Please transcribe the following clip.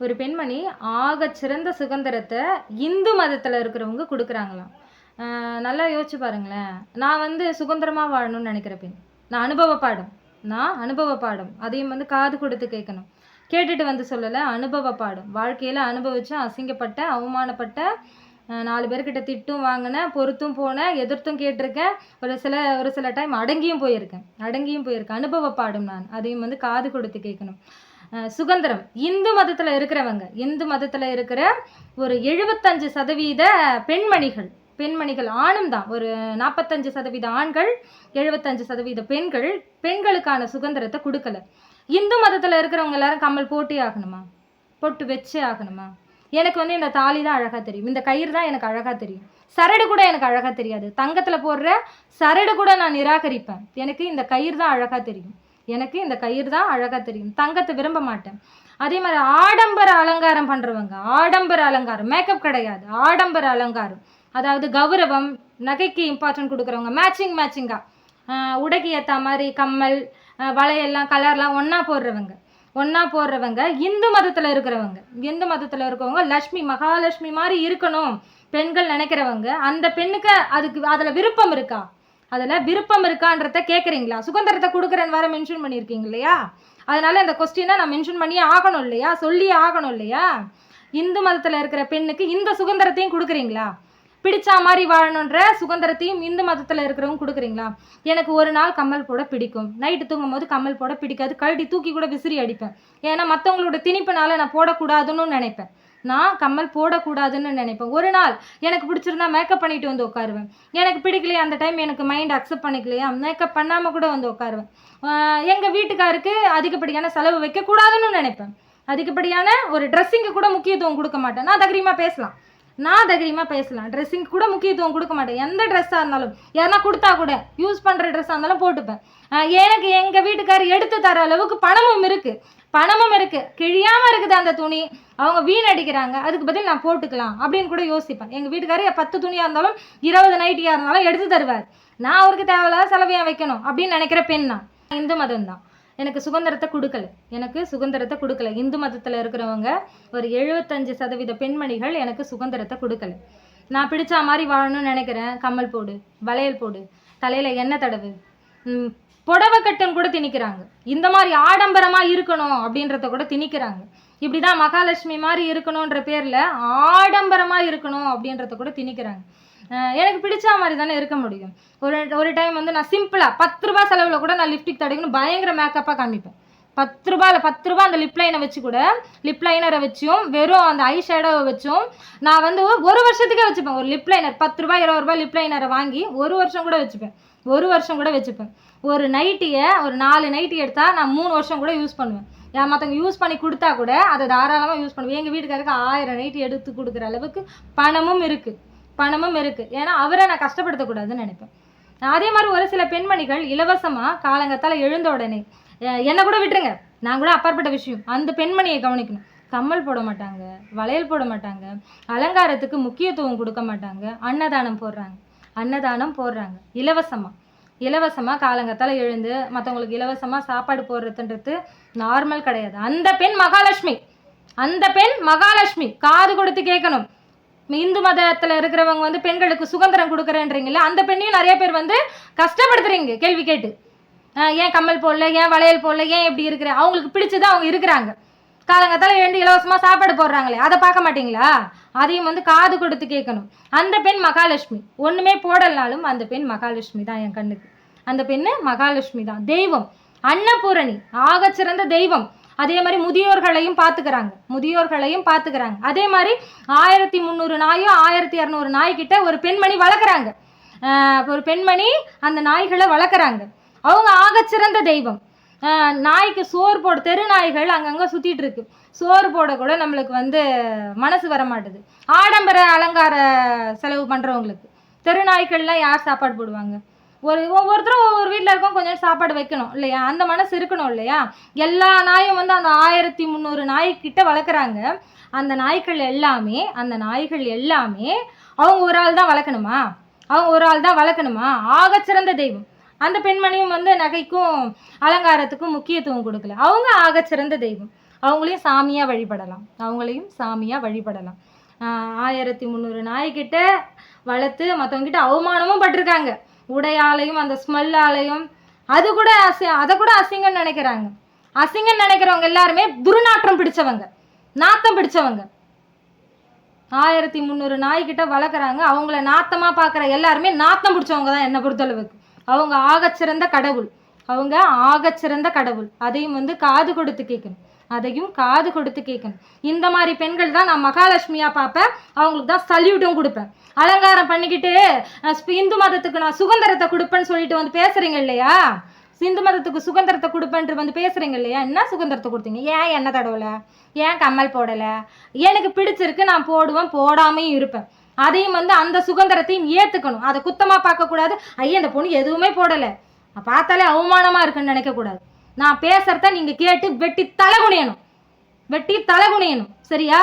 ஒரு பெண்மணி ஆக சிறந்த சுதந்திரத்தை இந்து மதத்தில் இருக்கிறவங்க கொடுக்குறாங்களாம். நல்லா யோசிச்சு பாருங்களேன். நான் வந்து சுதந்திரமாக வாழணும்னு நினைக்கிற பெண். நான் அனுபவ பாடம். நான் அனுபவ பாடம். அதையும் வந்து காது கொடுத்து கேட்கணும். கேட்டுட்டு வந்து சொல்லலை அனுபவ பாடம். வாழ்க்கையில் அனுபவிச்சு அசிங்கப்பட்ட அவமானப்பட்ட நாலு பேர்கிட்ட திட்டும் வாங்கினேன் பொறுத்தும் போனேன் எதிர்த்தும் கேட்டிருக்கேன். ஒரு சில ஒரு சில டைம் அடங்கியும் போயிருக்கேன். அடங்கியும் போயிருக்கேன். அனுபவ பாடும் நான். அதையும் வந்து காது கொடுத்து கேட்கணும். சுதந்திரம். இந்து மதத்தில் இருக்கிறவங்க இந்து மதத்தில் இருக்கிற ஒரு எழுபத்தஞ்சு சதவீத பெண்மணிகள் பெண்மணிகள் ஆணும் தான். ஒரு நாற்பத்தஞ்சு சதவீத ஆண்கள் எழுபத்தஞ்சு சதவீத பெண்கள் பெண்களுக்கான சுதந்திரத்தை கொடுக்கல. இந்து மதத்தில் இருக்கிறவங்க எல்லாரும் கம்மல் போட்டே ஆகணுமா? பொட்டு வச்சே ஆகணுமா? எனக்கு வந்து இந்த தாலி தான் அழகாக தெரியும். இந்த கயிறு தான் எனக்கு அழகாக தெரியும். சரடு கூட எனக்கு அழகாக தெரியாது. தங்கத்தில் போடுற சரடு கூட நான் நிராகரிப்பேன். எனக்கு இந்த கயிறு தான் அழகாக தெரியும். எனக்கு இந்த கயிறு தான் அழகாக தெரியும். தங்கத்தை விரும்ப மாட்டேன். அதே மாதிரி ஆடம்பர அலங்காரம் பண்ணுறவங்க ஆடம்பர அலங்காரம் மேக்கப் கிடையாது. ஆடம்பர அலங்காரம். அதாவது கௌரவம் நகைக்கு இம்பார்ட்டன்ட் கொடுக்குறவங்க மேட்சிங் மேட்சிங்காக உடைக்கு ஏற்ற மாதிரி கம்மல் வளையெல்லாம் கலர்லாம் ஒன்றா போடுறவங்க. ஒன்றா போடுறவங்க இந்து மதத்தில் இருக்கிறவங்க. இந்து மதத்தில் இருக்கிறவங்க லக்ஷ்மி மகாலட்சுமி மாதிரி இருக்கணும். பெண்கள் நினைக்கிறவங்க அந்த பெண்ணுக்கு அதுக்கு அதில் விருப்பம் இருக்கா? அதில் விருப்பம் இருக்கான்றத கேட்குறீங்களா சுதந்திரத்தை கொடுக்குறேன்னு வர மென்ஷன் பண்ணியிருக்கீங்க இல்லையா? அதனால் அந்த கொஸ்டினை நான் மென்ஷன் பண்ணியே ஆகணும் இல்லையா? சொல்லியே ஆகணும் இல்லையா? இந்து மதத்தில் இருக்கிற பெண்ணுக்கு இந்த சுதந்திரத்தையும் கொடுக்குறீங்களா? பிடிச்சா மாதிரி வாழணுன்ற சுதந்திரத்தையும் இந்து மதத்தில் இருக்கிறவங்க கொடுக்குறீங்களா? எனக்கு ஒரு நாள் கம்மல் போட பிடிக்கும். நைட்டு தூங்கும் போது கம்மல் போட பிடிக்காது. கழட்டி தூக்கி கூட விசிறி அடிப்பேன். ஏன்னா மற்றவங்களோட திணிப்புனால நான் போடக்கூடாதுன்னு நினைப்பேன். நான் கம்மல் போடக்கூடாதுன்னு நினைப்பேன். ஒரு நாள் எனக்கு பிடிச்சிருந்தா மேக்கப் பண்ணிட்டு வந்து உட்காருவேன். எனக்கு பிடிக்கலையே அந்த டைம் எனக்கு மைண்ட் அக்செப்ட் பண்ணிக்கலையா மேக்கப் பண்ணாமல் கூட வந்து உட்காருவேன். எங்கள் வீட்டுக்காருக்கு அதிகப்படியான செலவு வைக்கக்கூடாதுன்னு நினைப்பேன். அதிகப்படியான ஒரு ட்ரெஸ்ஸிங்கு கூட முக்கியத்துவம் கொடுக்க மாட்டேன். நான் தைரியமாக பேசலாம். நான் தைரியமாக பேசலாம். ட்ரெஸ்ஸிங் கூட முக்கியத்துவம் கொடுக்க மாட்டேன். எந்த ட்ரெஸ்ஸாக இருந்தாலும் யாருன்னா கொடுத்தா கூட யூஸ் பண்ணுற ட்ரெஸ்ஸாக இருந்தாலும் போட்டுப்பேன். எனக்கு எங்கள் வீட்டுக்காரர் எடுத்து தர அளவுக்கு பணமும் இருக்குது பணமும் இருக்குது கிழியாமல் இருக்குது அந்த துணி. அவங்க வீணடிக்கிறாங்க அதுக்கு பதில் நான் போட்டுக்கலாம் அப்படின்னு கூட யோசிப்பேன். எங்கள் வீட்டுக்காரர் பத்து துணியாக இருந்தாலும் இருபது நைட்டியாக இருந்தாலும் எடுத்து தருவார். நான் அவருக்கு தேவையில்லாத செலவையாக வைக்கணும் அப்படின்னு நினைக்கிற பெண் நான். இந்து மதம் தான். எனக்கு சுதந்திரத்தை கொடுக்கல. எனக்கு சுதந்திரத்தை கொடுக்கல. இந்து மதத்தில் இருக்கிறவங்க ஒரு எழுபத்தஞ்சு சதவீத பெண்மணிகள் எனக்கு சுதந்திரத்தை கொடுக்கல. நான் பிடிச்சா மாதிரி வாழணும்னு நினைக்கிறேன். கம்மல் போடு வளையல் போடு தலையில் எண்ணெய் தடவு. புடவை கட்டன் கூட திணிக்கிறாங்க. இந்த மாதிரி ஆடம்பரமாக இருக்கணும் அப்படின்றத கூட திணிக்கிறாங்க. இப்படி தான் மகாலட்சுமி மாதிரி இருக்கணுன்ற பேரில் ஆடம்பரமாக இருக்கணும் அப்படின்றத கூட திணிக்கிறாங்க. அஹ் எனக்கு பிடிச்ச மாதிரி தானே இருக்க முடியும். ஒரு ஒரு டைம் வந்து நான் சிம்பிளாக பத்து ரூபா செலவில் கூட நான் லிப்டிக் தடைக்கணும் பயங்கர மேக்கப்பாக காமிப்பேன். பத்து ரூபாயில் பத்து ரூபா அந்த லிப் லைனை வச்சு கூட லிப் லைனரை வச்சும் வெறும் அந்த ஐ ஷேடோவை வச்சும் நான் வந்து ஒரு வருஷத்துக்கே வச்சுப்பேன். ஒரு லிப் லைனர் பத்து ரூபாய் இருபது ரூபாய் லிப் லைனரை வாங்கி ஒரு வருஷம் கூட வச்சுப்பேன். ஒரு வருஷம் கூட வச்சுப்பேன். ஒரு நைட்டியை ஒரு நாலு நைட்டி எடுத்தால் நான் மூணு வருஷம் கூட யூஸ் பண்ணுவேன். ஏன் மற்றவங்க யூஸ் பண்ணி கொடுத்தா கூட அதை தாராளமாக யூஸ் பண்ணுவேன். எங்கள் வீட்டுக்காருக்கு ஆயிரம் நைட்டி எடுத்து கொடுக்குற அளவுக்கு பணமும் இருக்குது பணமும் இருக்குது ஏன்னா அவரை நான் கஷ்டப்படுத்தக்கூடாதுன்னு நினைப்பேன். அதே மாதிரி ஒரு சில பெண்மணிகள் இலவசமாக காலங்கத்தால் எழுந்த உடனே என்னை கூட விட்டுருங்க. நான் கூட அப்பாற்பட்ட விஷயம். அந்த பெண்மணியை கவனிக்கணும். கம்மல் போட மாட்டாங்க வளையல் போட மாட்டாங்க அலங்காரத்துக்கு முக்கியத்துவம் கொடுக்க மாட்டாங்க அன்னதானம் போடுறாங்க. அன்னதானம் போடுறாங்க. இலவசமாக இலவசமாக காலங்கத்தால் எழுந்து மற்றவங்களுக்கு இலவசமாக சாப்பாடு போடுறதுன்றது நார்மல் கிடையாது. அந்த பெண் மகாலட்சுமி. அந்த பெண் மகாலட்சுமி. காது கொடுத்து கேட்கணும். இந்து மதத்தில் இருக்கிறவங்க வந்து பெண்களுக்கு சுதந்திரம் கொடுக்குறேன்றீங்களா அந்த பெண்ணையும் நிறைய பேர் வந்து கஷ்டப்படுத்துறீங்க. கேள்வி கேட்டு. ஏன் கம்மல் போடல? ஏன் வளையல் போடல? ஏன் இப்படி இருக்கிற? அவங்களுக்கு பிடிச்சது அவங்க இருக்கிறாங்க. காலங்கத்தால் எழுந்து இலவசமாக சாப்பாடு போடுறாங்களே அதை பார்க்க மாட்டீங்களா? அதையும் வந்து காது கொடுத்து கேட்கணும். அந்த பெண் மகாலட்சுமி. ஒன்றுமே போடலனாலும் அந்த பெண் மகாலட்சுமி தான் என் கண்ணுக்கு. அந்த பெண்ணு மகாலட்சுமி தான். தெய்வம். அன்னபூரணி. ஆகச்சிறந்த தெய்வம். அதே மாதிரி முதியோர்களையும் பார்த்துக்கிறாங்க. முதியோர்களையும் பார்த்துக்கிறாங்க. அதே மாதிரி ஆயிரத்தி முந்நூறு நாயோ ஆயிரத்தி இரநூறு நாய்கிட்ட ஒரு பெண்மணி வளர்க்குறாங்க. ஒரு பெண்மணி அந்த நாய்களை வளர்க்குறாங்க. அவங்க ஆகச்சிறந்த தெய்வம். நாய்க்கு சோறு போட தெரு நாய்கள் அங்கங்கே சுற்றிட்டு இருக்கு. சோறு போட கூட நம்மளுக்கு வந்து மனசு வர மாட்டுது ஆடம்பர அலங்கார செலவு பண்ணுறவங்களுக்கு தெரு நாய்கள்லாம் யார் சாப்பாடு போடுவாங்க? ஒரு ஒவ்வொருத்தரும் ஒவ்வொரு வீட்டில் இருக்கோம் கொஞ்சம் சாப்பாடு வைக்கணும் இல்லையா? அந்த மனசு இருக்கணும் இல்லையா? எல்லா நாயும் வந்து அந்த ஆயிரத்தி முந்நூறு நாய்க்கிட்ட வளர்க்குறாங்க. அந்த நாய்கள் எல்லாமே அந்த நாய்கள் எல்லாமே அவங்க ஒரு ஆள் தான் வளர்க்கணுமா? அவங்க ஒரு ஆள் தான் வளர்க்கணுமா? ஆகச்சிறந்த தெய்வம். அந்த பெண்மணியும் வந்து நகைக்கும் அலங்காரத்துக்கும் முக்கியத்துவம் கொடுக்கல. அவங்க ஆகச்சிறந்த தெய்வம். அவங்களையும் சாமியாக வழிபடலாம். அவங்களையும் சாமியாக வழிபடலாம். ஆயிரத்தி முந்நூறு நாய்க்கிட்ட வளர்த்து மற்றவங்கிட்ட அவமானமும் பட்டிருக்காங்க. உடையாலையும் அந்த ஸ்மெல்லாலையும் அது கூட அசி அதை கூட அசிங்கம்னு நினைக்கிறாங்க. அசிங்கம்னு நினைக்கிறவங்க எல்லாருமே துர்நாற்றம் பிடிச்சவங்க. நாத்தம் பிடிச்சவங்க. ஆயிரத்தி முந்நூறு நாய்கிட்ட வளர்க்குறாங்க. அவங்கள நாத்தமாக பார்க்குற எல்லாருமே நாத்தம் பிடிச்சவங்க தான் என்னை பொறுத்தளவுக்கு. அவங்க ஆகச்சிறந்த கடவுள். அவங்க ஆகச்சிறந்த கடவுள். அதையும் வந்து காது கொடுத்து கேட்கணும் அதையும் காது கொடுத்து கேட்கணும் இந்த மாதிரி பெண்கள் தான் நான் மகாலட்சுமியாக பார்ப்பேன். அவங்களுக்கு தான் சல்யூட்டும் கொடுப்பேன். அலங்காரம் பண்ணிக்கிட்டு இந்து மதத்துக்கு நான் சுதந்திரத்தை கொடுப்பேன்னு சொல்லிட்டு வந்து பேசுறீங்க இல்லையா? இந்து மதத்துக்கு சுதந்திரத்தை கொடுப்பேன்ட்டு வந்து பேசுறீங்க இல்லையா? என்ன சுதந்திரத்தை கொடுத்தீங்க? ஏன் எண்ணெய் தடவலை? ஏன் கம்மல் போடலை? எனக்கு பிடிச்சிருக்கு நான் போடுவேன் போடாமையும் இருப்பேன். அதையும் வந்து அந்த சுதந்திரத்தையும் ஏற்றுக்கணும் அதை குத்தமாக பார்க்கக்கூடாது ஐயா இந்த பொண்ணு எதுவுமே போடலை. பார்த்தாலே அவமானமாக இருக்குன்னு நினைக்கக்கூடாது நான் பேசுகிறத நீங்கள் கேட்டு வெட்டி தலை குனியணும். வெட்டி தலை குனியணும். சரியா?